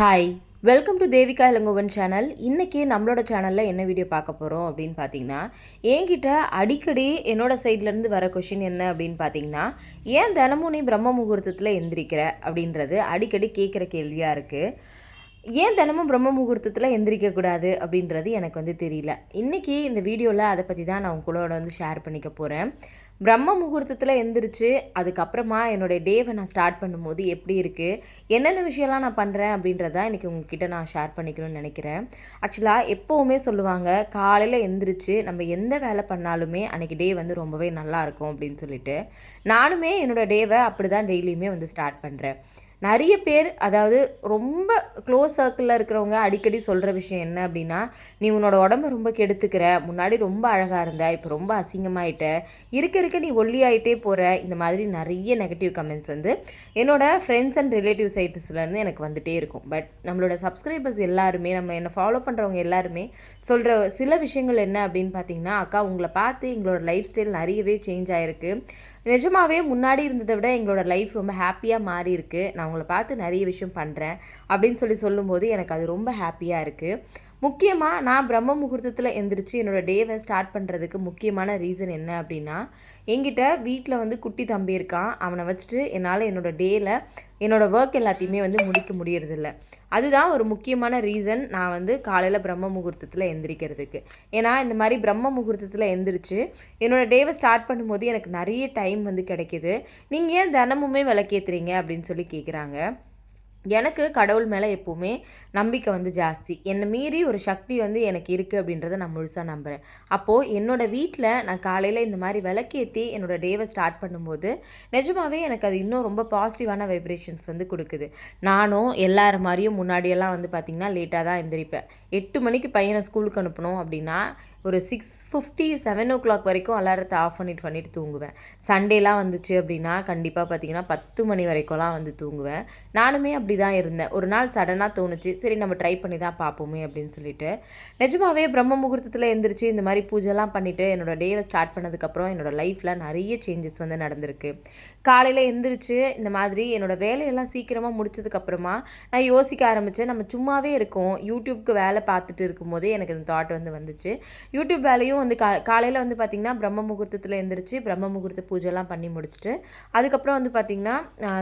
Hi welcome to Devika Ilangovan channel இன்றைக்கி நம்மளோட சேனலில் என்ன வீடியோ பார்க்க போகிறோம் அப்படின்னு பார்த்தீங்கன்னா என்கிட்ட அடிக்கடி என்னோட சைட்லேருந்து வர கொஷின் என்ன அப்படின்னு பார்த்தீங்கன்னா ஏன் தினமும் நீ பிரம்ம முகூர்த்தத்தில் எந்திரிக்கிற அப்படின்றது அடிக்கடி கேட்குற கேள்வியாக இருக்குது ஏன் தினமும் பிரம்ம முகூர்த்தத்தில் எந்திரிக்கக்கூடாது அப்படின்றது எனக்கு வந்து தெரியல. இன்றைக்கி இந்த வீடியோவில் அதை பற்றி தான் நான் உங்களோட வந்து ஷேர் பண்ணிக்க போகிறேன் பிரம்ம முகூர்த்தத்தில் எந்திரிச்சு அதுக்கப்புறமா என்னுடைய டேவை நான் ஸ்டார்ட் பண்ணும்போது எப்படி இருக்குது என்னென்ன விஷயம்லாம் நான் பண்ணுறேன் அப்படின்றத இன்றைக்கி உங்ககிட்ட நான் ஷேர் பண்ணிக்கணும்னு நினைக்கிறேன். ஆக்சுவலாக எப்போவுமே சொல்லுவாங்க காலையில் எந்திரிச்சு நம்ம எந்த வேலை பண்ணாலுமே அன்றைக்கி டே வந்து ரொம்பவே நல்லாயிருக்கும் அப்படின்னு சொல்லிட்டு. நானுமே என்னோடய டேவை அப்படி தான் டெய்லியுமே வந்து ஸ்டார்ட் பண்ணுறேன் நிறைய பேர் அதாவது ரொம்ப க்ளோஸ் சர்க்கிளில் இருக்கிறவங்க அடிக்கடி சொல்கிற விஷயம் என்ன அப்படின்னா நீ உன்னோட உடம்ப ரொம்ப கெடுத்துக்கிற முன்னாடி ரொம்ப அழகாக இருந்த இப்போ ரொம்ப அசிங்கமாயிட்ட இருக்க இருக்க நீ ஒல்லியாயிட்டே போகிற இந்த மாதிரி நிறைய நெகட்டிவ் கமெண்ட்ஸ் வந்து என்னோட ஃப்ரெண்ட்ஸ் அண்ட் ரிலேட்டிவ் சைட்ஸ்லேருந்து எனக்கு வந்துகிட்டே இருக்கும். பட் நம்மளோட சப்ஸ்கிரைபர்ஸ் எல்லாருமே நம்ம என்னை ஃபாலோ பண்ணுறவங்க எல்லாருமே சொல்கிற சில விஷயங்கள் என்ன அப்படின்னு பார்த்தீங்கன்னா அக்கா உங்களை பார்த்து எங்களோட லைஃப் ஸ்டைல் நிறையவே சேஞ்ச் ஆகிருக்கு நிஜமாவே முன்னாடி இருந்ததை விட எங்களோட லைஃப் ரொம்ப ஹாப்பியாக மாறி இருக்குது நான் உங்களை பார்த்து நிறைய விஷயம் பண்ணுறேன் அப்படின்னு சொல்லி சொல்லும்போது எனக்கு அது ரொம்ப ஹாப்பியாக இருக்குது முக்கியமாக நான் பிரம்ம முகூர்த்தத்தில் எந்திரிச்சு என்னோடய டேவை ஸ்டார்ட் பண்ணுறதுக்கு முக்கியமான ரீசன் என்ன அப்படின்னா என்கிட்ட வீட்டில் வந்து குட்டி தம்பி இருக்கான். அவனை வச்சுட்டு என்னால் என்னோடய டேயில் என்னோடய ஒர்க் எல்லாத்தையுமே வந்து முடிக்க முடியறதில்ல. அதுதான் ஒரு முக்கியமான ரீசன் நான் வந்து காலையில் பிரம்ம முகூர்த்தத்தில் எந்திரிக்கிறதுக்கு. ஏன்னா இந்த மாதிரி பிரம்ம முகூர்த்தத்தில் எந்திரிச்சு என்னோடய டேவை ஸ்டார்ட் பண்ணும்போது எனக்கு நிறைய டைம் வந்து கிடைக்கிது. நீங்கள் ஏன் தினமுமே விளக்கேற்றுறீங்க அப்படின்னு சொல்லி கேட்குறாங்க எனக்கு கடவுள் மேலே எப்போவுமே நம்பிக்கை வந்து ஜாஸ்தி. என்னை மீறி ஒரு சக்தி வந்து எனக்கு இருக்குது அப்படின்றத நான் முழுசாக நம்புகிறேன் அப்போது என்னோடய வீட்டில் நான் காலையில் இந்த மாதிரி விளக்கேற்றி என்னோடய டேவை ஸ்டார்ட் பண்ணும்போது நிஜமாகவே எனக்கு அது இன்னும் ரொம்ப பாசிட்டிவான வைப்ரேஷன்ஸ் வந்து கொடுக்குது. நானும் எல்லார் மாதிரியும் முன்னாடியெல்லாம் வந்து பார்த்திங்கன்னா லேட்டாக தான் எந்திரிப்பேன். எட்டு மணிக்கு பையனை ஸ்கூலுக்கு அனுப்பணும் அப்படின்னா ஒரு six fifty seven o'clock வரைக்கும் அலாரத்தை ஆஃப் பண்ணிட்டு பண்ணிட்டு தூங்குவேன். சண்டேலாம் வந்துச்சு அப்படின்னா கண்டிப்பாக பார்த்தீங்கன்னா பத்து மணி வரைக்கும்லாம் வந்து தூங்குவேன். நானுமே அப்படி தான் இருந்தேன். ஒரு நாள் சடனாக தோணுச்சு சரி நம்ம ட்ரை பண்ணி தான் பார்ப்போமே அப்படின்னு சொல்லிட்டு. நிஜமாவே பிரம்ம முகூர்த்தத்தில் எழுந்திரிச்சு இந்த மாதிரி பூஜைலாம் பண்ணிவிட்டு என்னோடய டேவை ஸ்டார்ட் பண்ணதுக்கப்புறம் என்னோடய லைஃப்பில் நிறைய சேஞ்சஸ் வந்து நடந்திருக்கு. காலையில் எந்திரிச்சு இந்த மாதிரி என்னோடய வேலையெல்லாம் சீக்கிரமாக முடிச்சதுக்கப்புறமா நான் யோசிக்க ஆரம்பித்தேன் நம்ம சும்மாவே இருக்கோம். யூடியூப்க்கு வேலை பார்த்துட்டு இருக்கும்போதே எனக்கு இந்த தாட் வந்து வந்துச்சு. யூடியூப் வேலையும் வந்து கா காலையில் வந்து பார்த்திங்கன்னா பிரம்ம முகூர்த்தத்தில் எழுந்திரிச்சு பிரம்ம முகூர்த்த பூஜைலாம் பண்ணி முடிச்சுட்டு அதுக்கப்புறம் வந்து பார்த்திங்கன்னா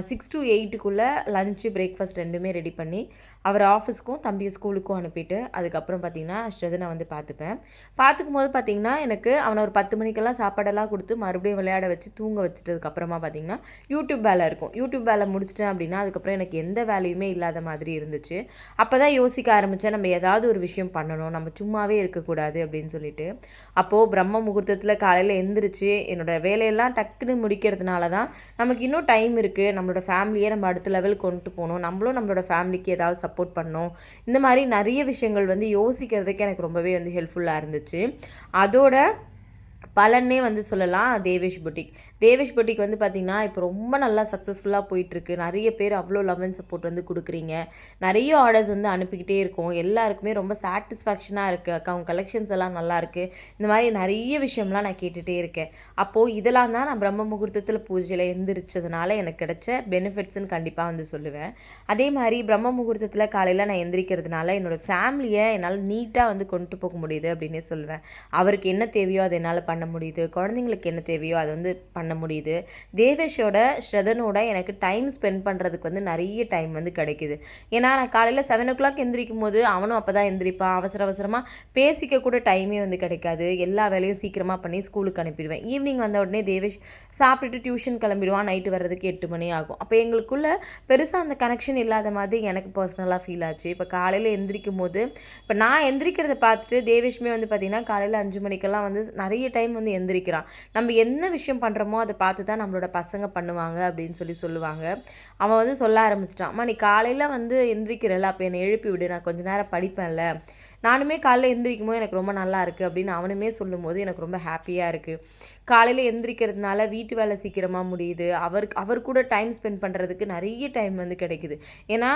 சிக்ஸ் டு எயிட்டுக்குள்ளே லஞ்சு பிரேக்ஃபாஸ்ட் ரெண்டுமே ரெடி பண்ணி அவர் ஆஃபீஸ்க்கும் தம்பி ஸ்கூலுக்கும் அனுப்பிட்டு அதுக்கப்புறம் பார்த்திங்கன்னா ஸ்ரதனை வந்து பார்த்துப்பேன் பார்த்துக்கும் போது பார்த்திங்கன்னா எனக்கு அவனை ஒரு பத்து மணிக்கெல்லாம் சாப்பாடெல்லாம் கொடுத்து மறுபடியும் விளையாட வச்சு தூங்க வச்சுட்டதுக்கப்புறமா பார்த்திங்கன்னா யூடியூப் வேலை இருக்கும். யூடியூப் வேலை முடிச்சிட்டேன் அப்படின்னா அதுக்கப்புறம் எனக்கு எந்த வேலையுமே இல்லாத மாதிரி இருந்துச்சு. அப்போ தான் யோசிக்க ஆரம்பித்தேன் நம்ம ஏதாவது ஒரு விஷயம் பண்ணணும் நம்ம சும்மாவே இருக்கக்கூடாது அப்படின்னு சொல்லிட்டு. அப்போது பிரம்ம முகூர்த்தத்தில் காலையில் எந்திரிச்சு என்னோடய வேலையெல்லாம் டக்குன்னு முடிக்கிறதுனால தான் நமக்கு இன்னும் டைம் இருக்குது நம்மளோட ஃபேமிலியை நம்ம அடுத்த லெவல் கொண்டு போகணும். நம்மளும் நம்மளோட ஃபேமிலிக்கு ஏதாவது சப்போர்ட் சப்போர்ட் பண்ணணும் இந்த மாதிரி நிறைய விஷயங்கள் வந்து யோசிக்கிறதுக்கு எனக்கு ரொம்பவே வந்து ஹெல்ப்ஃபுல்லாக இருந்துச்சு. அதோட பலனே வந்து சொல்லலாம். தேவேஷ் புட்டிக். தேவேஷ் புட்டிக் வந்து பார்த்திங்கன்னா இப்போ ரொம்ப நல்லா சக்ஸஸ்ஃபுல்லாக போயிட்டுருக்கு. நிறைய பேர் அவ்வளோ லவ் அண்ட் சப்போர்ட் வந்து கொடுக்குறீங்க. நிறைய ஆர்டர்ஸ் வந்து அனுப்பிக்கிட்டே இருக்கோம். எல்லாருக்குமே ரொம்ப சாட்டிஸ்ஃபேக்ஷனாக இருக்குது அக்கா அவங்க கலெக்ஷன்ஸ் எல்லாம் நல்லாயிருக்கு இந்த மாதிரி நிறைய விஷயம்லாம் நான் கேட்டுகிட்டே இருக்கேன். அப்போது இதெல்லாம் தான் நான் பிரம்ம முகூர்த்தத்தில் பூஜையில் எந்திரிச்சதுனால எனக்கு கிடைச்ச பெனிஃபிட்ஸ்ன்னு கண்டிப்பாக வந்து சொல்லுவேன். அதே மாதிரி பிரம்ம முகூர்த்தத்தில் காலையில் நான் எந்திரிக்கிறதுனால என்னோடய ஃபேமிலியை என்னால் நீட்டாக வந்து கொண்டு போக முடியுது அப்படின்னே சொல்லுவேன். அவருக்கு என்ன தேவையோ அதை என்னால் பண்ண முடியுது. குழந்தைங்களுக்கு என்ன தேவையோ அதை வந்து பண்ண முடியுது. தேவேஷோட ஸ்ரதனோட எனக்கு டைம் ஸ்பெண்ட் பண்ணுறதுக்கு வந்து நிறைய டைம் வந்து கிடைக்குது. ஏன்னா நான் காலையில் செவன் ஓ கிளாக் எந்திரிக்கும் போது அவனும் அப்போ தான் எந்திரிப்பான். அவசர அவசரமாக பேசிக்க கூட டைமே வந்து கிடைக்காது. எல்லா வேலையும் சீக்கிரமாக பண்ணி ஸ்கூலுக்கு அனுப்பிடுவேன். ஈவினிங் வந்த உடனே தேவேஷ் சாப்பிட்டுட்டு டியூஷன் கிளம்பிடுவான். நைட்டு வர்றதுக்கு எட்டு மணி ஆகும். அப்போ எங்களுக்குள்ள பெருசாக அந்த கனெக்ஷன் இல்லாத மாதிரி எனக்கு பர்சனலாக ஃபீல் ஆச்சு. இப்போ காலையில் எந்திரிக்கும் போது இப்போ நான் எந்திரிக்கிறத பார்த்துட்டு தேவேஷ்மே வந்து பார்த்திங்கன்னா காலையில் அஞ்சு மணிக்கெல்லாம் வந்து நிறைய டைம் வந்து எந்திரிக்கிறான். நம்ம என்ன விஷயம் பண்ணுறோமோ அதை பார்த்து தான் நம்மளோட பசங்க பண்ணுவாங்க அப்படின்னு சொல்லி சொல்லுவாங்க. அவன் வந்து சொல்ல ஆரம்பிச்சிட்டான் அம்மா நீ காலையில் வந்து எந்திரிக்கிறல அப்போ என்னை எழுப்பி விடு நான் கொஞ்ச நேரம் படிப்பேன்ல. நானுமே காலையில் எந்திரிக்கும் போது எனக்கு ரொம்ப நல்லா இருக்குது அப்படின்னு அவனுமே சொல்லும்போது எனக்கு ரொம்ப ஹாப்பியாக இருக்குது காலையில் எந்திரிக்கிறதுனால வீட்டு வேலை சீக்கிரமாக முடியுது. அவருக்கு அவர் கூட டைம் ஸ்பெண்ட் பண்ணுறதுக்கு நிறைய டைம் வந்து கிடைக்குது. ஏன்னா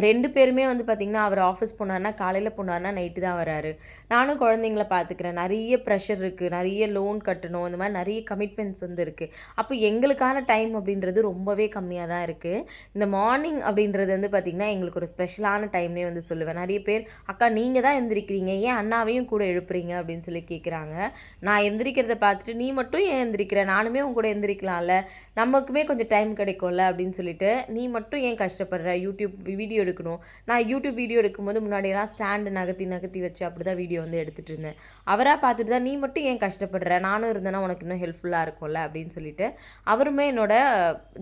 ரெண்டு பேருமே வந்து பார்த்திங்கன்னா, அவர் ஆஃபீஸ் போனார்னா காலையில் போனார்னா நைட்டு தான் வராரு. நானும் குழந்தைங்கள பார்த்துக்கிறேன். நிறைய ப்ரெஷர் இருக்குது நிறைய லோன் கட்டணும். இந்த மாதிரி நிறைய கமிட்மெண்ட்ஸ் வந்து இருக்குது அப்போ எங்களுக்கான டைம் அப்படின்றது ரொம்பவே கம்மியாக தான் இருக்குது இந்த மார்னிங் அப்படின்றது வந்து பார்த்திங்கன்னா, எங்களுக்கு ஒரு ஸ்பெஷலான டைம்னே வந்து சொல்லுவேன். நிறைய பேர், "அக்கா நீங்கள் தான் எந்திரிக்கிறீங்க. ஏன் அண்ணாவையும் கூட எழுப்புறீங்க?" அப்படின்னு சொல்லி கேட்குறாங்க. நான் எந்திரிக்கிறத பார்த்துட்டு, "நீ மட்டும் ஏன் எந்திரிக்கிற? நானுமே உன் கூட எந்திரிக்கலாம்ல. நமக்குமே கொஞ்சம் டைம் கிடைக்கும்ல." அப்படின்னு சொல்லிட்டு, "நீ மட்டும் ஏன் கஷ்டப்படுற? யூடியூப் வீடியோ எடுக்கணும்." நான் யூடியூப் வீடியோ எடுக்கும்போது முன்னாடியெல்லாம் ஸ்டாண்டு நகர்த்தி நகர்த்தி வச்சு அப்படி தான் வீடியோ வந்து எடுத்துகிட்டு இருந்தேன். அவராக பார்த்துட்டு தான், "நீ மட்டும் ஏன் கஷ்டப்படுற? நானும் இருந்தேன்னா உனக்கு இன்னும் ஹெல்ப்ஃபுல்லாக இருக்கும்ல." அப்படின்னு சொல்லிட்டு, அவருமே என்னோட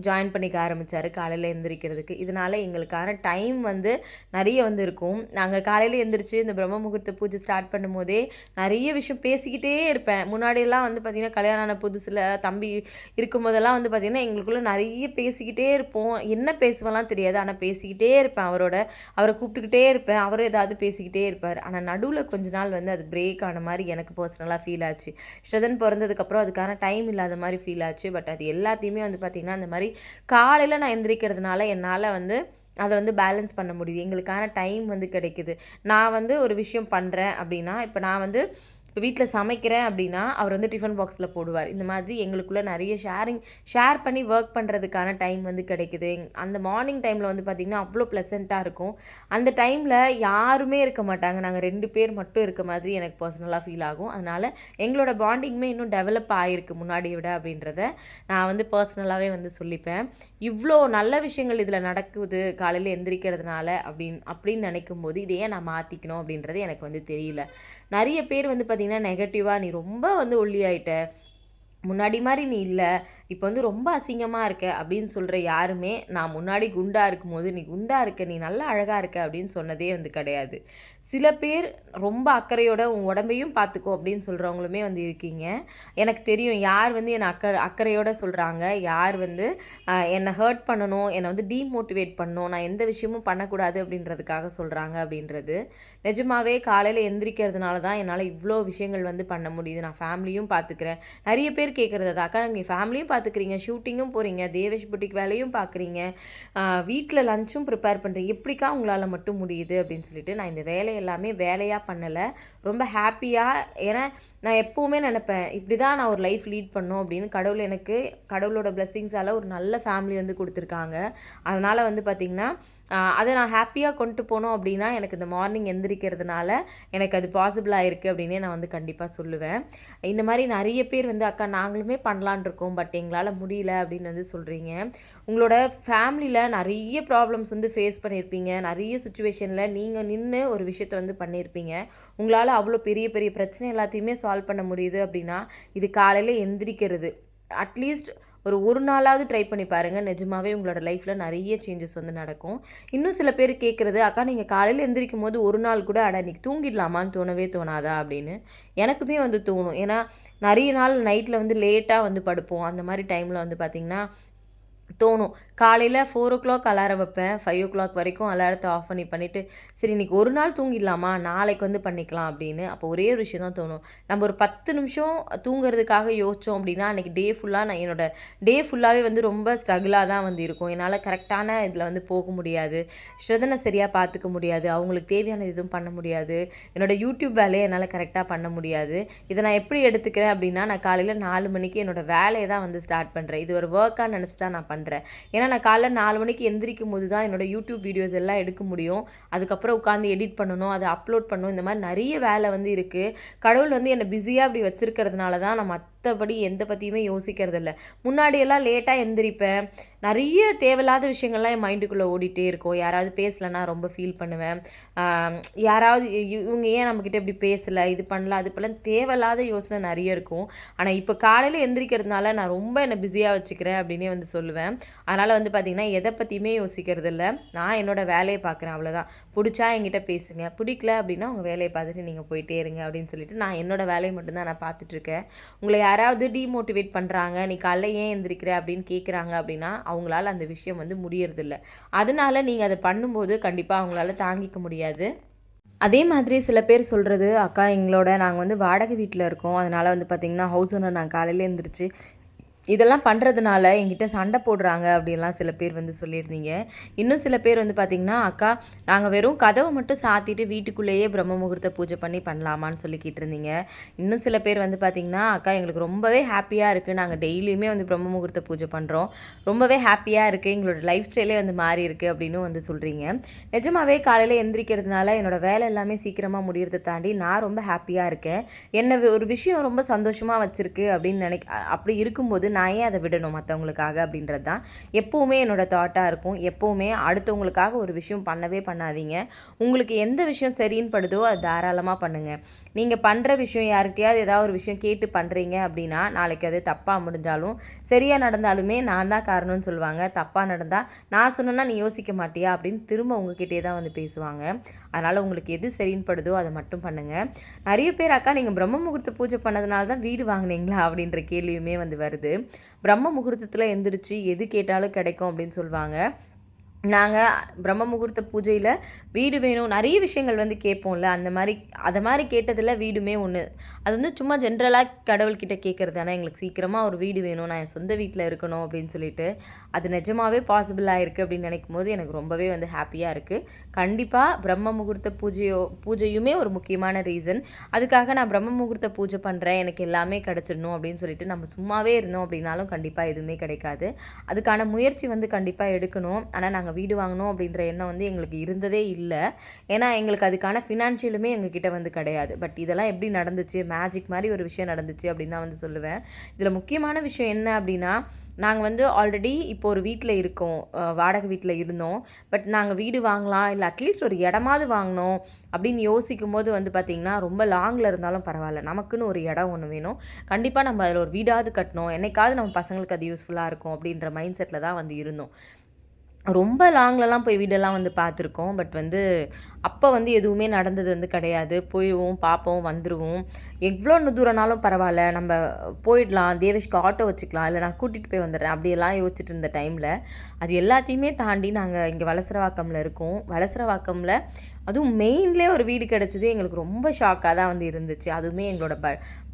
ஜாயின் பண்ணிக்க ஆரம்பித்தார் காலையில் எந்திரிக்கிறதுக்கு. இதனால எங்களுக்கான டைம் வந்து நிறைய வந்து இருக்கும். நாங்கள் காலையில் எந்திரிச்சு இந்த பிரம்ம முகூர்த்த பூஜை ஸ்டார்ட் பண்ணும்போதே, நிறைய விஷயம் பேசிக்கிட்டே இருப்பேன். முன்னாடியெல்லாம் வந்து பார்த்திங்கன்னா, கல்யாணம் ஆன புதுசில் தம்பி இருக்கும்போதெல்லாம் வந்து பார்த்திங்கன்னா, எங்களுக்குள்ளே நிறைய பேசிக்கிட்டே இருப்போம். என்ன பேசுவேன்லாம் தெரியாது. ஆனால் பேசிக்கிட்டே இருப்பேன் அவரோட. அவரை கூப்பிட்டுக்கிட்டே இருப்பேன். அவரும் ஏதாவது பேசிக்கிட்டே இருப்பார் ஆனால் நடுவில் கொஞ்ச நாள் வந்து அது பிரேக் ஆன மாதிரி எனக்கு பர்சனலாக ஃபீல் ஆச்சு. ஸ்ரதன் பிறந்ததுக்கப்புறம் அதுக்கான டைம் இல்லாத மாதிரி ஃபீல் ஆச்சு. பட் அது எல்லாத்தையுமே வந்து பார்த்திங்கன்னா, அந்த மாதிரி காலையில் நான் எந்திரிக்கிறதுனால என்னால் வந்து அதை வந்து பேலன்ஸ் பண்ண முடியுது. எங்களுக்கான டைம் வந்து கிடைக்குது. நான் வந்து ஒரு விஷயம் பண்ணுறேன் அப்படின்னா, இப்போ நான் வந்து இப்போ வீட்டில் சமைக்கிறேன் அப்படின்னா, அவர் வந்து டிஃபன் பாக்ஸில் போடுவார். இந்த மாதிரி எங்களுக்குள்ள நிறைய ஷேரிங் ஷேர் பண்ணி ஒர்க் பண்ணுறதுக்கான டைம் வந்து கிடைக்குது. அந்த மார்னிங் டைமில் வந்து பார்த்திங்கன்னா, அவ்வளோ ப்ளசண்ட்டாக இருக்கும். அந்த டைமில் யாருமே இருக்க மாட்டாங்க. நாங்கள் ரெண்டு பேர் மட்டும் இருக்க மாதிரி எனக்கு பர்சனலாக ஃபீல் ஆகும். அதனால எங்களோட பாண்டிங்குமே இன்னும் டெவலப் ஆகிருக்கு முன்னாடியை விட அப்படின்றத நான் வந்து பர்சனலாகவே வந்து சொல்லிப்பேன். இவ்வளோ நல்ல விஷயங்கள் இதில் நடக்குது காலையில் எந்திரிக்கிறதுனால அப்படின் அப்படின்னு நினைக்கும் போது இதையே நான் மாற்றிக்கணும் அப்படின்றது எனக்கு வந்து தெரியல. நிறைய பேர் வந்து பார்த்திங்கன்னா, நெகட்டிவா "நீ ரொம்ப வந்து ஒல்லியாயிட்ட. முன்னாடி மாதிரி நீ இல்லை இப்போ வந்து ரொம்ப அசிங்கமாக இருக்க." அப்படின்னு சொல்கிற யாருமே, நான் முன்னாடி குண்டா இருக்கும்போது, "நீ குண்டாக இருக்க. நீ நல்லா அழகாக இருக்க." அப்படின்னு சொன்னதே வந்து கிடையாது. சில பேர் ரொம்ப அக்கறையோட, "உன் உடம்பையும் பார்த்துக்கோ." அப்படின்னு சொல்கிறவங்களுமே வந்து இருக்கீங்க. எனக்கு தெரியும் யார் வந்து என்னை அக்க அக்கறையோட சொல்கிறாங்க யார் வந்து என்னை ஹர்ட் பண்ணணும், என்னை வந்து டீமோட்டிவேட் பண்ணணும், நான் எந்த விஷயமும் பண்ணக்கூடாது அப்படின்றதுக்காக சொல்கிறாங்க அப்படின்றது. நிஜமாவே காலையில் எந்திரிக்கிறதுனால தான் என்னால் இவ்வளோ விஷயங்கள் வந்து பண்ண முடியுது. நான் ஃபேமிலியும் பார்த்துக்கிறேன். நிறைய பேர் கேட்குறதாக்கா நீங்கள் ஃபேமிலியும் பார்த்துக்கிறீங்க, ஷூட்டிங்கும் போகிறீங்க தேவேஷ் புட்டிக் வேலையும் பார்க்குறீங்க, வீட்டில் லஞ்சும் ப்ரிப்பேர் பண்ணுறீங்க எப்படிக்கா உங்களால் மட்டும் முடியுது?" அப்படின்னு சொல்லிட்டு, நான் இந்த வேலையை எல்லாமே வேலையாக பண்ணலை ரொம்ப ஹாப்பியாக ஏன்னா நான் எப்போவுமே நினப்பேன் இப்படி தான் நான் ஒரு லைஃப் லீட் பண்ணும் அப்படின்னு. கடவுள் எனக்கு கடவுளோட பிளெஸ்ஸிங்ஸால ஒரு நல்ல ஃபேமிலி வந்து கொடுத்துருக்காங்க அதனால் வந்து பார்த்திங்கன்னா, அதை நான் ஹாப்பியாக கொண்டு போனோம் அப்படின்னா, எனக்கு இந்த மார்னிங் எந்திரிக்கிறதுனால எனக்கு அது பாசிபிள் இருக்குது அப்படின்னே நான் வந்து கண்டிப்பாக சொல்லுவேன். இந்த மாதிரி நிறைய பேர் வந்து, "அக்கா நாங்களுமே பண்ணலான்னு இருக்கோம். பட் எங்களால் முடியல." அப்படின்னு வந்து சொல்கிறீங்க உங்களோட ஃபேமிலியில் நிறைய ப்ராப்ளம்ஸ் வந்து ஃபேஸ் பண்ணியிருப்பீங்க. நிறைய சுச்சுவேஷனில் நீங்கள் நின்று ஒரு விஷயத்த வந்து பண்ணியிருப்பீங்க. உங்களால் அவ்வளோ பெரிய பெரிய பிரச்சனை எல்லாத்தையுமே சால்வ் பண்ண முடியுது அப்படின்னா, இது காலையில் எந்திரிக்கிறது. அட்லீஸ்ட் ஒரு ஒரு நாளாவது ட்ரை பண்ணி பாருங்கள் நிஜமாகவே உங்களோட லைஃப்பில் நிறைய சேஞ்சஸ் வந்து நடக்கும். இன்னும் சில பேர் கேட்குறது "அக்கா நீங்கள் காலையில் எந்திரிக்கும் போது ஒரு நாள் கூட, அட இன்னைக்கு தூங்கிடலாமான்னு தோணவே தோணாதா?" அப்படின்னு. எனக்குமே வந்து தோணும். ஏன்னா நிறைய நாள் நைட்டில் வந்து லேட்டாக வந்து படுப்போம். அந்த மாதிரி டைமில் வந்து பார்த்திங்கன்னா, தோணும். காலையில் ஃபோர் ஓ கிளாக் அலாரம் வைப்பேன். 5:00 வரைக்கும் அலாரத்தை ஆஃப் பண்ணி பண்ணிவிட்டு "சரி இன்றைக்கி ஒரு நாள் தூங்கிடலாமா? நாளைக்கு வந்து பண்ணிக்கலாம்." அப்படின்னு. அப்போ ஒரே ஒரு விஷயம் தான் தோணும். நம்ம ஒரு 10 நிமிஷம் தூங்குறதுக்காக யோசித்தோம் அப்படின்னா, அன்றைக்கி டே ஃபுல்லாக நான் என்னோட டே ஃபுல்லாகவே வந்து ரொம்ப ஸ்ட்ரகிளாக தான் வந்து இருக்கும். என்னால் கரெக்டான இதில் வந்து போக முடியாது. ஸ்ரதனை சரியாக பார்த்துக்க முடியாது. அவங்களுக்கு தேவையானது எதுவும் பண்ண முடியாது. என்னோடய யூடியூப் வேலையை என்னால் கரெக்டாக பண்ண முடியாது. இதை நான் எப்படி எடுத்துக்கிறேன் அப்படின்னா, நான் காலையில் நாலு மணிக்கு என்னோட வேலையை தான் வந்து ஸ்டார்ட் பண்ணுறேன் இது ஒரு ஒர்க்காக நினச்சி தான் நான் பண்ணுறேன் ஏன்னா நான் காலைல நாலு மணிக்கு எந்திரிக்கும்போது தான் என்னோட யூடியூப் வீடியோஸ் எல்லாம் எடுக்க முடியும். அதுக்கப்புறம் உட்காந்து எடிட் பண்ணணும், அதை அப்லோட் பண்ணணும். இந்த மாதிரி நிறைய வேலை வந்து இருக்குது கடவுள் வந்து என்னை பிஸியாக அப்படி வச்சுருக்கிறதுனால தான் நான் மற்றபடி எந்த பத்தியுமே யோசிக்கிறதில்ல. முன்னாடியெல்லாம் லேட்டாக எந்திரிப்பேன். நிறைய தேவையில்லாத விஷயங்கள்லாம் என் மைண்டுக்குள்ளே ஓடிட்டே இருக்கும். யாராவது பேசலைன்னா ரொம்ப ஃபீல் பண்ணுவேன். யாராவது இவங்க ஏன் நம்மக்கிட்ட இப்படி பேசலை இது பண்ணல, அது பண்ணல தேவையில்லாத யோசனை நிறைய இருக்கும். ஆனால் இப்போ காலையில் எந்திரிக்கிறதுனால நான் ரொம்ப என்னை பிஸியாக வச்சுக்கிறேன் அப்படின்னே வந்து சொல்லுவேன். அதனால் வந்து பார்த்திங்கன்னா, எதை பற்றியுமே யோசிக்கிறது யோசிக்கிறதில்ல. நான் என்னோட வேலையை பார்க்குறேன் அவ்வளோதான். பிடிச்சா என்கிட்ட பேசுங்க. பிடிக்கல அப்படின்னா உங்கள் வேலையை பார்த்துட்டு நீங்கள் போயிட்டே இருங்க அப்படின்னு சொல்லிட்டு, நான் என்னோட வேலையை மட்டும்தான் நான் பார்த்துட்ருக்கேன் உங்களை யாராவது டீமோட்டிவேட் பண்ணுறாங்க "நீ காலைல ஏன் எந்திரிக்கிற?" அப்படின்னு கேட்குறாங்க அப்படின்னா, அவங்களால அந்த விஷயம் வந்து முடியறதில்ல. அதனால நீங்கள் அதை பண்ணும்போது கண்டிப்பாக அவங்களால தாங்கிக்க முடியாது. அதே மாதிரி சில பேர் சொல்கிறது "அக்கா எங்களோட நாங்கள் வந்து வாடகை வீட்டில் இருக்கோம். அதனால வந்து பார்த்திங்கன்னா, ஹவுஸ் ஓனர் நான் காலையில் எழுந்திரிச்சு இதெல்லாம் பண்ணுறதுனால என்கிட்ட சண்டை போடுறாங்க அப்படின்லாம் சில பேர் வந்து சொல்லியிருந்தீங்க. இன்னும் சில பேர் வந்து பார்த்திங்கன்னா அக்கா நாங்கள் வெறும் கதவை மட்டும் சாத்திட்டு வீட்டுக்குள்ளேயே பிரம்ம முகூர்த்த பூஜை பண்ணி பண்ணலாமான்னு சொல்லி கேட்டிருந்தீங்க. இன்னும் சில பேர் வந்து பார்த்திங்கன்னா அக்கா எங்களுக்கு ரொம்பவே ஹாப்பியாக இருக்குது நாங்கள் டெய்லியுமே வந்து பிரம்ம முகூர்த்த பூஜை பண்ணுறோம் ரொம்பவே ஹாப்பியாக இருக்குது எங்களோட லைஃப் ஸ்டைலே வந்து மாறி இருக்குது அப்படின்னு வந்து சொல்கிறீங்க நிஜமாவே காலையில் எந்திரிக்கிறதுனால என்னோடய வேலை எல்லாமே சீக்கிரமாக முடியறதை தாண்டி நான் ரொம்ப ஹாப்பியாக இருக்கேன். என்னை ஒரு விஷயம் ரொம்ப சந்தோஷமாக வச்சுருக்கு அப்படின்னு நினைக்க அப்படி இருக்கும்போது நான் ஏன் அதை விடணும் மற்றவங்களுக்காக அப்படின்றது தான். எப்போவுமே என்னோடய தாட்டாக இருக்கும். எப்போவுமே அடுத்தவங்களுக்காக ஒரு விஷயம் பண்ணவே பண்ணாதீங்க. உங்களுக்கு எந்த விஷயம் சரின்னு படுதோ அது தாராளமாக பண்ணுங்கள் நீங்கள் பண்ணுற விஷயம் யார்கிட்டயாவது ஏதாவது ஒரு விஷயம் கேட்டு பண்ணுறீங்க அப்படின்னா நாளைக்கு அது தப்பாக முடிஞ்சாலும் சரியாக நடந்தாலுமே நான் தான் காரணம்னு சொல்லுவாங்க. தப்பாக நடந்தால் நான் சொன்னேன்னா நீ யோசிக்க மாட்டியா அப்படின்னு திரும்ப உங்ககிட்டே தான் வந்து பேசுவாங்க. அதனால் உங்களுக்கு எது சரின்னு படுதோ அதை மட்டும் பண்ணுங்கள் நிறைய பேர் அக்கா நீங்கள் பிரம்ம முகூர்த்த பூஜை பண்ணதுனால தான் வீடு வாங்கினீங்களா அப்படின்ற கேள்வியுமே வந்து வருது. பிரம்ம முகூர்த்தத்தில் எந்திரிச்சு எது கேட்டாலும் கிடைக்கும் அப்படின்னு சொல்லுவாங்க நாங்கள் பிரம்ம முகூர்த்த பூஜையில் வீடு வேணும் நிறைய விஷயங்கள் வந்து கேட்போம்ல அந்த மாதிரி அதை மாதிரி கேட்டதில் வீடுமே ஒன்று அது வந்து சும்மா ஜென்ரலாக கடவுள்கிட்ட கேட்குறது ஆனால் எங்களுக்கு சீக்கிரமாக ஒரு வீடு வேணும் நான் என் சொந்த வீட்டில் இருக்கணும் அப்படின்னு சொல்லிட்டு அது நிஜமாகவே பாசிபிளாக இருக்குது அப்படின்னு நினைக்கும் போது எனக்கு ரொம்பவே வந்து ஹாப்பியாக இருக்குது கண்டிப்பாக பிரம்ம முகூர்த்த பூஜையோ பூஜையுமே ஒரு முக்கியமான ரீசன் அதுக்காக நான் பிரம்ம முகூர்த்த பூஜை பண்ணுறேன் எனக்கு எல்லாமே கிடச்சிடணும் அப்படின்னு சொல்லிட்டு நம்ம சும்மாவே இருந்தோம் அப்படின்னாலும் கண்டிப்பாக எதுவுமே கிடைக்காது. அதுக்கான முயற்சி வந்து கண்டிப்பாக எடுக்கணும். ஆனால் நாங்கள் வீடு வாங்கணும் அப்படின்ற எண்ணம் வந்து எங்களுக்கு இருந்ததே இல்லை. ஏன்னா எங்களுக்கு அதுக்கான ஃபினான்ஷியலுமே எங்ககிட்ட வந்து கிடையாது. பட் இதெல்லாம் எப்படி நடந்துச்சு? மேஜிக் மாதிரி ஒரு விஷயம் நடந்துச்சு அப்படின்னு தான் வந்து சொல்லுவேன். இதில் முக்கியமான விஷயம் என்ன அப்படின்னா நாங்கள் வந்து ஆல்ரெடி இப்போ ஒரு வீட்டில் இருக்கோம். வாடகை வீட்டில் இருந்தோம். பட் நாங்கள் வீடு வாங்கலாம் இல்லை அட்லீஸ்ட் ஒரு இடமாவது வாங்கினோம் அப்படின்னு யோசிக்கும் போது வந்து பார்த்திங்கன்னா ரொம்ப லாங்கில் இருந்தாலும் பரவாயில்ல. நமக்குன்னு ஒரு இடம் ஒன்று வேணும். கண்டிப்பாக நம்ம அதில் ஒரு வீடாவது கட்டணும். என்னைக்காவது நம்ம பசங்களுக்கு அது யூஸ்ஃபுல்லாக இருக்கும் அப்படின்ற மைண்ட் செட்டில் தான் வந்து இருந்தோம். ரொம்ப லாங்லலாம் போய் வீடெல்லாம் வந்து பார்த்துருக்கோம். பட் வந்து அப்போ வந்து எதுவுமே நடந்தது வந்து கிடையாது. போயிடுவோம் பார்ப்போம் வந்துடுவோம் எவ்வளோ தூரம்னாலும் பரவாயில்ல. நம்ம போயிடலாம் தேவேஷ்க்கு ஆட்டோ வச்சுக்கலாம். இல்லை நான் கூட்டிகிட்டு போய் வந்துடுறேன். அப்படியெல்லாம் யோசிச்சுட்டு இருந்த டைமில் அது எல்லாத்தையுமே தாண்டி நாங்கள் இங்கே வலசரவாக்கமில் இருக்கோம். வலசரவாக்கமில் அதுவும் மெயின்லேயே ஒரு வீடு கிடச்சிது எங்களுக்கு ரொம்ப ஷாக்காக தான் வந்து இருந்துச்சு. அதுவுமே எங்களோட ப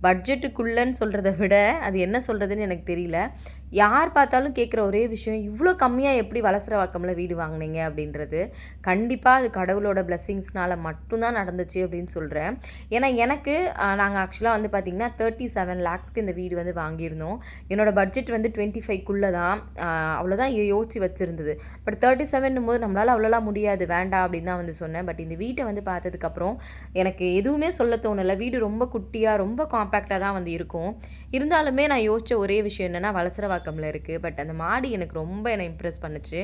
பட்ஜெட்டுக்குள்ளன்னு சொல்கிறத விட அது என்ன சொல்கிறதுன்னு எனக்கு தெரியல. யார் பார்த்தாலும் கேட்குற ஒரே விஷயம் இவ்வளோ கம்மியாக எப்படி வளசர வாக்கமில் வீடு வாங்கினீங்க அப்படின்றது. கண்டிப்பாக அது கடவுளோட பிளெஸ்ஸிங்ஸ்னால் மட்டும்தான் நடந்துச்சு அப்படின்னு சொல்கிறேன் ஏன்னா எனக்கு நாங்கள் ஆக்சுவலாக வந்து பார்த்திங்கன்னா தேர்ட்டி செவன் லேக்ஸ்க்கு இந்த வீடு வந்து வாங்கியிருந்தோம். என்னோடய பட்ஜெட் வந்து டுவெண்ட்டி ஃபைவ்க்குள்ளே தான் அவ்வளோதான் யோசித்து வச்சுருந்தது. பட் தேர்ட்டி செவன் போது நம்மளால் அவ்வளோலாம் முடியாது வேண்டாம் அப்படின்னு தான் வந்து சொன்னேன். பட் இந்த வீட்டை வந்து பார்த்ததுக்கப்புறம் எனக்கு எதுவுமே சொல்ல தோணலை. வீடு ரொம்ப குட்டியாக ரொம்ப காம்பேக்டாக தான் வந்து இருக்கும். இருந்தாலுமே நான் யோசித்த ஒரே விஷயம் என்னென்னா வலசரவாக்கமில் இருக்குது பட் அந்த மாடி எனக்கு ரொம்ப என்னை இம்ப்ரெஸ் பண்ணுச்சு.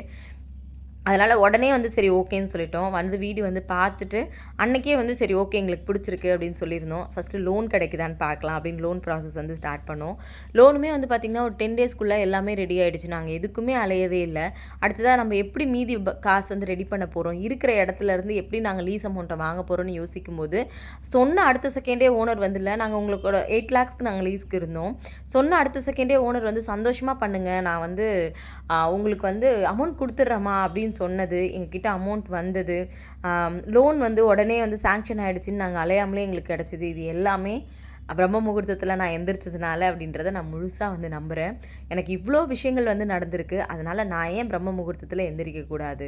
அதனால் உடனே வந்து சரி ஓகேன்னு சொல்லிட்டோம். வந்து வீடு வந்து பார்த்துட்டு அன்றைக்கே வந்து சரி ஓகே எங்களுக்கு பிடிச்சிருக்கு அப்படின்னு சொல்லியிருந்தோம். ஃபஸ்ட்டு லோன் கிடைக்குதான்னு பார்க்கலாம் அப்படின்னு லோன் ப்ராசஸ் வந்து ஸ்டார்ட் பண்ணோம். லோனுமே வந்து பார்த்திங்கன்னா ஒரு டென் டேஸ்க்குள்ளே எல்லாமே ரெடி ஆகிடுச்சு நாங்கள் எதுக்குமே அலையவே இல்லை. அடுத்ததாக நம்ம எப்படி மீதி காசு வந்து ரெடி பண்ண போகிறோம் இருக்கிற இடத்துலேருந்து எப்படி நாங்கள் லீஸ் அமௌண்ட்டை வாங்க போகிறோம்னு யோசிக்கும் போது சொன்ன அடுத்த செகண்டே ஓனர் வந்து இல்லை நாங்கள் உங்களோட எயிட் லேக்ஸ்க்கு நாங்கள் லீஸ்க்கு இருந்தோம். சொன்ன அடுத்த செகண்டே ஓனர் வந்து சந்தோஷமாக பண்ணுங்கள் நான் வந்து உங்களுக்கு வந்து அமௌண்ட் கொடுத்துட்றேம்மா அப்படின்னு சொன்னது எங்ககிட்ட அமௌண்ட் வந்தது. லோன் வந்து உடனே வந்து சேங்ஷன் ஆகிடுச்சின்னு நாங்கள் அலையாமலே எங்களுக்கு கிடச்சிது. இது எல்லாமே பிரம்ம முகூர்த்தத்தில் நான் எந்திரிச்சதுனால அப்படின்றத நான் முழுசாக வந்து நம்புகிறேன் எனக்கு இவ்வளோ விஷயங்கள் வந்து நடந்திருக்கு. அதனால் நான் ஏன் பிரம்ம முகூர்த்தத்தில் எந்திரிக்கக்கூடாது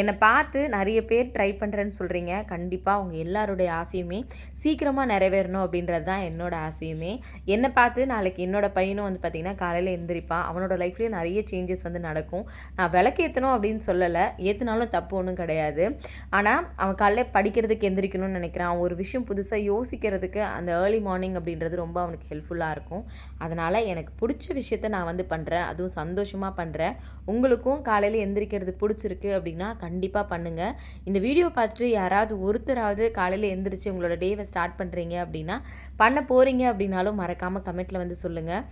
என்னை பார்த்து நிறைய பேர் ட்ரை பண்ணுறேன்னு சொல்கிறீங்க கண்டிப்பாக அவங்க எல்லாருடைய ஆசையுமே சீக்கிரமாக நிறைவேறணும் அப்படின்றது தான் என்னோடய ஆசையுமே. என்னை பார்த்து நாளைக்கு என்னோடய பையனும் வந்து பார்த்திங்கன்னா காலையில் எந்திரிப்பான். அவனோட லைஃப்லேயும் நிறைய சேஞ்சஸ் வந்து நடக்கும். நான் விளக்கேற்றணும் அப்படின்னு சொல்லலை. ஏற்றுனாலும் தப்பு ஒன்றும் கிடையாது. ஆனால் அவன் காலையில் படிக்கிறதுக்கு எந்திரிக்கணும்னு நினைக்கிறான். ஒரு விஷயம் புதுசாக யோசிக்கிறதுக்கு அந்த ஏர்லி மார்னிங் அப்படின்றது ரொம்ப அவனுக்கு ஹெல்ப்ஃபுல்லாக இருக்கும். அதனால் எனக்கு பிடிச்ச விஷயத்த நான் வந்து பண்ணுறேன் அதுவும் சந்தோஷமாக பண்ணுறேன் உங்களுக்கும் காலையில் எந்திரிக்கிறது பிடிச்சிருக்கு அப்படின்னா கண்டிப்பாக பண்ணுங்கள் இந்த வீடியோ பார்த்துட்டு யாராவது ஒருத்தராவது காலையில் எந்திரிச்சு உங்களோட டேவை ஸ்டார்ட் பண்ணுறீங்க அப்படின்னா பண்ண போகிறீங்க அப்படின்னாலும் மறக்காமல் கமெண்ட்டில் வந்து சொல்லுங்கள்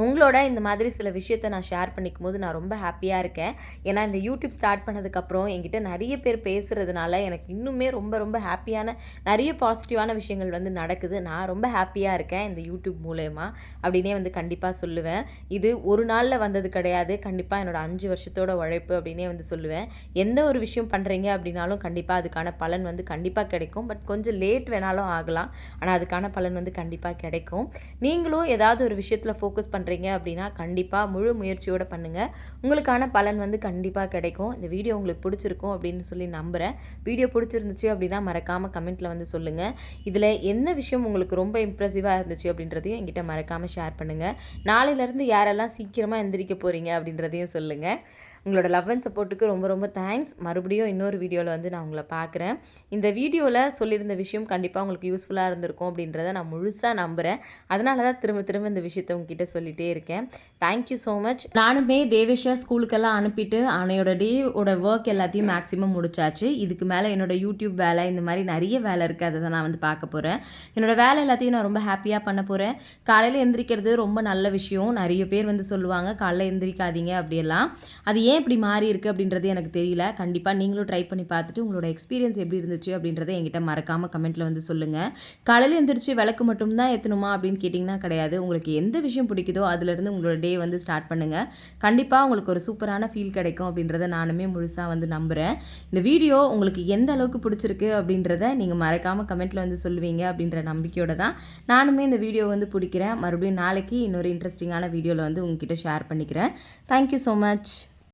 உங்களோட இந்த மாதிரி சில விஷயத்த நான் ஷேர் பண்ணிக்கும் போது நான் ரொம்ப ஹாப்பியாக இருக்கேன். ஏன்னா இந்த யூடியூப் ஸ்டார்ட் பண்ணதுக்கப்புறம் என்கிட்ட நிறைய பேர் பேசுகிறதுனால எனக்கு இன்னுமே ரொம்ப ரொம்ப ஹாப்பியான நிறைய பாசிட்டிவான விஷயங்கள் வந்து நடக்குது. நான் ரொம்ப ஹாப்பியாக இருக்கேன் இந்த யூடியூப் மூலயமா அப்படின்னே வந்து கண்டிப்பாக சொல்லுவேன். இது ஒரு நாளில் வந்தது கிடையாது. கண்டிப்பாக என்னோடய அஞ்சு வருஷத்தோட உழைப்பு அப்படின்னே வந்து சொல்லுவேன். எந்த ஒரு விஷயம் பண்ணுறீங்க அப்படின்னாலும் கண்டிப்பாக அதுக்கான பலன் வந்து கண்டிப்பாக கிடைக்கும். பட் கொஞ்சம் லேட் வேணாலும் ஆகலாம். ஆனால் அதுக்கான பலன் வந்து கண்டிப்பாக கிடைக்கும். நீங்களும் ஏதாவது ஒரு விஷயத்தில் ஃபோக்கஸ் பண்ண பண்ணுறீங்க அப்படின்னா கண்டிப்பாக முழு முயற்சியோடு பண்ணுங்கள் உங்களுக்கான பலன் வந்து கண்டிப்பாக கிடைக்கும். இந்த வீடியோ உங்களுக்கு பிடிச்சிருக்கும் அப்படின்னு சொல்லி நம்புகிறேன் வீடியோ பிடிச்சிருந்துச்சு அப்படின்னா மறக்காமல் கமெண்ட்டில் வந்து சொல்லுங்கள் இதில் என்ன விஷயம் உங்களுக்கு ரொம்ப இம்ப்ரெசிவாக இருந்துச்சு அப்படின்றதையும் என்கிட்ட மறக்காமல் ஷேர் பண்ணுங்கள் நாளையிலேருந்து யாரெல்லாம் சீக்கிரமாக எந்திரிக்க போகிறீங்க அப்படின்றதையும் சொல்லுங்கள் உங்களோட லவ் அண்ட் சப்போர்ட்டுக்கு ரொம்ப ரொம்ப தேங்க்ஸ் மறுபடியும் இன்னொரு வீடியோவில் வந்து நான் உங்களை பார்க்குறேன். இந்த வீடியோவில் சொல்லியிருந்த விஷயம் கண்டிப்பாக உங்களுக்கு யூஸ்ஃபுல்லாக இருந்திருக்கும் அப்படின்றத நான் முழுசாக நம்புகிறேன் அதனால தான் திரும்ப திரும்ப இந்த விஷயத்தை உங்ககிட்ட சொல்லிகிட்டே இருக்கேன். தேங்க்யூ ஸோ மச் நானுமே தேவேஷா ஸ்கூலுக்கெல்லாம் அனுப்பிட்டு அன்னையோட டேவோட ஒர்க் எல்லாத்தையும் மேக்ஸிமம் முடிச்சாச்சு. இதுக்கு மேலே என்னோட யூடியூப் வேலை இந்த மாதிரி நிறைய வேலை இருக்குது அதை தான் நான் வந்து பார்க்க போகிறேன் என்னோட வேலை எல்லாத்தையும் நான் ரொம்ப ஹாப்பியாக பண்ண போகிறேன் காலையில் எந்திரிக்கிறது ரொம்ப நல்ல விஷயம். நிறைய பேர் வந்து சொல்லுவாங்க காலைல எந்திரிக்காதீங்க அப்படியெல்லாம். அது ஏன் ஏன் இப்படி மாறி இருக்குது அப்படின்றது எனக்கு தெரியல. கண்டிப்பாக நீங்களும் ட்ரை பண்ணி பார்த்துட்டு உங்களோட எக்ஸ்பீரியன்ஸ் எப்படி இருந்துச்சு அப்படின்றத என்கிட்ட மறக்காமல் கமெண்ட்டில் வந்து சொல்லுங்கள் காலையில் எழுந்திரிச்சு விளக்கு மட்டும்தான் ஏற்றணுமா அப்படின்னு கேட்டிங்கன்னா கிடையாது. உங்களுக்கு எந்த விஷயம் பிடிக்குதோ அதுலேருந்து உங்களோட டே வந்து ஸ்டார்ட் பண்ணுங்கள் கண்டிப்பாக உங்களுக்கு ஒரு சூப்பரான ஃபீல் கிடைக்கும் அப்படின்றத நானுமே முழுசாக வந்து நம்புகிறேன் இந்த வீடியோ உங்களுக்கு எந்த அளவுக்கு பிடிச்சிருக்கு அப்படின்றத நீங்கள் மறக்காமல் கமெண்ட்டில் வந்து சொல்லுவீங்க அப்படின்ற நம்பிக்கையோட தான் நானுமே இந்த வீடியோ வந்து பிடிக்கிறேன். மறுபடியும் நாளைக்கு இன்னொரு இன்ட்ரெஸ்டிங்கான வீடியோவில் வந்து உங்ககிட்ட ஷேர் பண்ணிக்கிறேன். Thank you so much